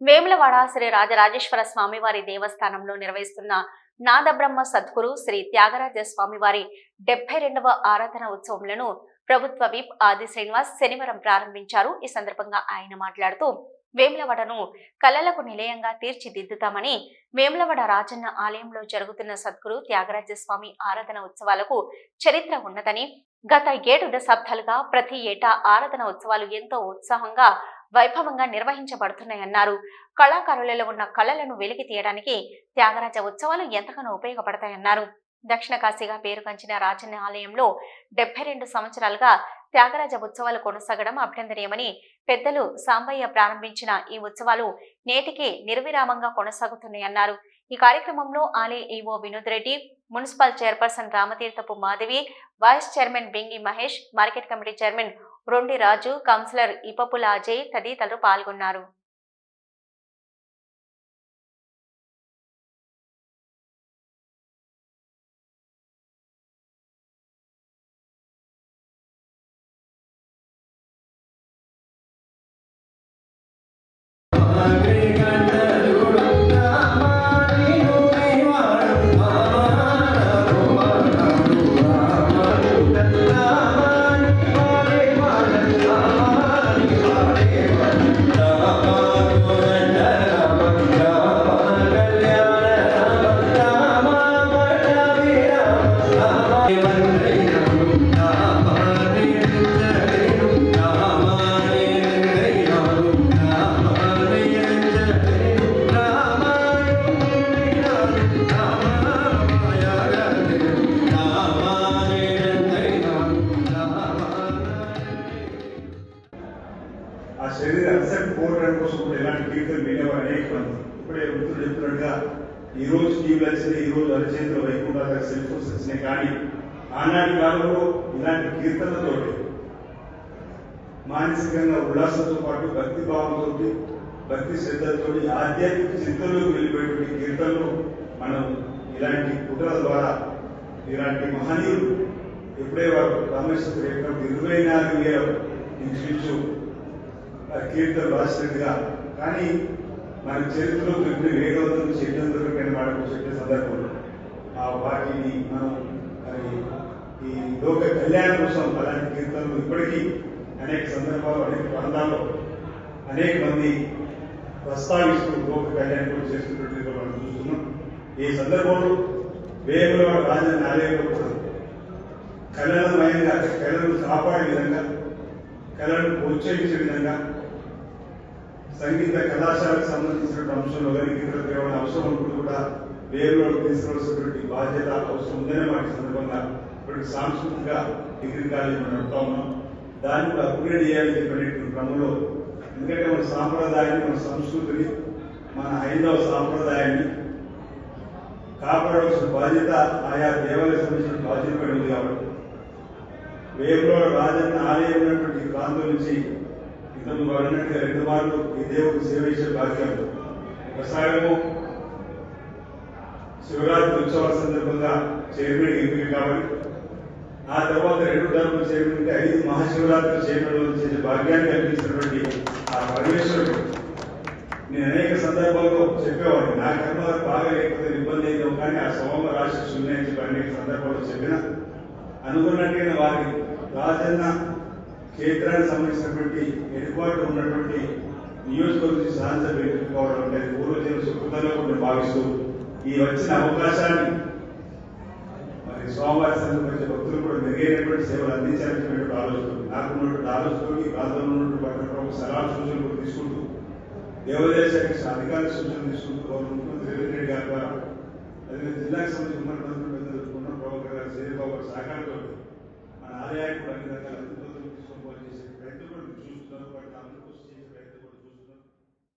వేములవాడ శ్రీ రాజరాజేశ్వర స్వామివారి దేవస్థానంలో నిర్వహిస్తున్న నాదబ్రహ్మ సద్గురు శ్రీ త్యాగరాజ స్వామివారి డెబ్బై రెండవ ఆరాధన ఉత్సవములను ప్రభుత్వ విప్ ఆది శ్రీనివాస్ శనివారం ప్రారంభించారు. ఈ సందర్భంగా ఆయన మాట్లాడుతూ వేములవాడను కళలకు నిలయంగా తీర్చిదిద్దుతామని వేములవాడ రాజన్న ఆలయంలో జరుగుతున్న సద్గురు త్యాగరాజ స్వామి ఆరాధన ఉత్సవాలకు చరిత్ర ఉన్నదని గత ఏడు దశాబ్దాలుగా ప్రతి ఏటా ఆరాధన ఉత్సవాలు ఎంతో ఉత్సాహంగా వైభవంగా నిర్వహించబడుతున్నాయన్నారు. కళాకారులలో ఉన్న కళలను వెలికి తీయడానికి త్యాగరాజ ఉత్సవాలు ఎంతగానో ఉపయోగపడతాయన్నారు. దక్షిణ కాశీగా పేరుగాంచిన రాజన్న ఆలయంలో డెబ్బై రెండు సంవత్సరాలుగా త్యాగరాజ ఉత్సవాలు కొనసాగడం అభినందనీయమని పెద్దలు సాంబయ్య ప్రారంభించిన ఈ ఉత్సవాలు నేటికి నిర్విరామంగా కొనసాగుతున్నాయన్నారు. ఈ కార్యక్రమంలో ఆలయ EO Vinod Reddy municipal chairperson Ramatheerthapu Madhavi vice chairman Bingi Mahesh market committee chairman Rondi Raju councillor Ippula Ajay తదితరులు పాల్గొన్నారు. ఆ శరీర పోవడం కోసం కూడా ఎలాంటి కీర్తనలు వినేవారు అనేక మంది. ఇప్పుడే వృత్తులు చెప్తున్నట్టుగా ఈ రోజు టీవీలు వచ్చినాయి ఈ రోజు అరచేతులు వైకుంఠ సెల్ ఫోన్స్ వచ్చినాయి కానీ ఆనాటి కాలంలో ఇలాంటి కీర్తనలతో మానసికంగా ఉల్లాసంతో పాటు భక్తి భావంతో భక్తి శ్రద్ధతో ఆధ్యాత్మిక చింతనలోకి వెళ్ళిపోయేటువంటి కీర్తనలు మనం ఇలాంటి కుట్రల ద్వారా ఇలాంటి మహనీయులు ఎప్పుడే వారు రామేశ్వర ఇరవై నాలుగు వేల ఇంచుమించు కీర్తన రాసినట్టుగా కానీ మన చరిత్రలో ఇప్పుడు ఏడు వందల నుంచి ఎనిమిది వందల రూపాయల చెప్పే సందర్భంలో. ఆ వాటిని మనం మరి ఈ లోక కళ్యాణం కోసం అలాంటి కీర్తనలు ఇప్పటికీ అనేక సందర్భాలు అనేక ప్రాంతాల్లో అనేక మంది ప్రస్తావిస్తూ లోక కళ్యాణం కూడా చేస్తున్నట్టుగా మనం చూస్తున్నాం. ఈ సందర్భంలో వేముల రాజధాని ఆలయంలో కూడా కళలమయంగా కళలను కాపాడే విధంగా కళలను ప్రోత్సహించే విధంగా సంగీత కళాశాలకు సంబంధించిన అంశంలో కానీ ఇతర కేవలం అవసరం ఉంటుంది కూడా వేరులో తీసుకోవాల్సినటువంటి బాధ్యత అవసరం ఉందనే వాటి సందర్భంగా ఇప్పుడు సాంస్కృతిక డిగ్రీ కాలేజ్ మనం నడుపుతా ఉన్నాం. దాన్ని కూడా అప్గ్రేడ్ చేయాలని చెప్పినటువంటి క్రమంలో ఎందుకంటే మన సాంప్రదాయాన్ని మన సంస్కృతిని మన హైందవ సాంప్రదాయాన్ని కాపాడవలసిన బాధ్యత ఆయా దేవాలయ సంబంధించిన బాధ్యత పడి ఉంది కాబట్టి వేపులో రాజన్న ఆలయం ఉన్నటువంటి ప్రాంతం నుంచి ఇతను అన్నట్టుగా రెండు మార్లు ఈ దేవుడు సేవ చేసే ఒకసారేమో శివరాత్రి ఉత్సవాల సందర్భంగా చైర్మన్ ఎంపిక కాబట్టి ఆ తర్వాత రెండు టర్మ్ చైర్మన్ ఐదు మహాశివరాత్రి చైర్మన్ చేసే భాగ్యాన్ని కల్పించినటువంటి ఆ పరమేశ్వరుడు. నేను అనేక సందర్భాల్లో చెప్పేవాడిని నా కర్మ బాగా లేకపోతే ఇబ్బంది అయితే కానీ ఆ సోమ రాశి శూన్యం చెప్పి అనేక సందర్భాల్లో చెప్పిన అనుకున్నట్టుగా వారి రాజన్న క్షేత్రానికి సంబంధించినటువంటి హెడ్క్వార్టర్ ఉన్నటువంటి నియోజకవర్గ సాధించ పెట్టుకోవడం అంటే పూర్వజన సుకృతంలో కూడా భావిస్తూ ఈ వచ్చిన అవకాశాన్ని మరి స్వామివారి సందర్భించే భక్తులు కూడా మెరుగైనటువంటి సేవలు అందించాలనేటువంటి ఆలోచన నాకు ఉన్నటువంటి ఆలోచనకి ప్రాంతంలో ఉన్నటువంటి పట్టణ సలహా సూచనలు కూడా తీసుకుంటూ దేవాదాయ శాఖ అధికారుల సూచనలు తీసుకుంటూ గౌరవ ముఖ్యమంత్రి రేవంత్ రెడ్డి గారి ద్వారా అదే జిల్లాకు సంబంధించిన ఉమ్మడి మంత్రులు ఉన్న ప్రభాకర్ గారు శ్రీబాబు గారి సహకారంతో మన ఆలయానికి అన్ని రకాల అభివృద్ధులు తీసుకొని పోవాలి ప్రయత్నం కూడా చూస్తున్నారు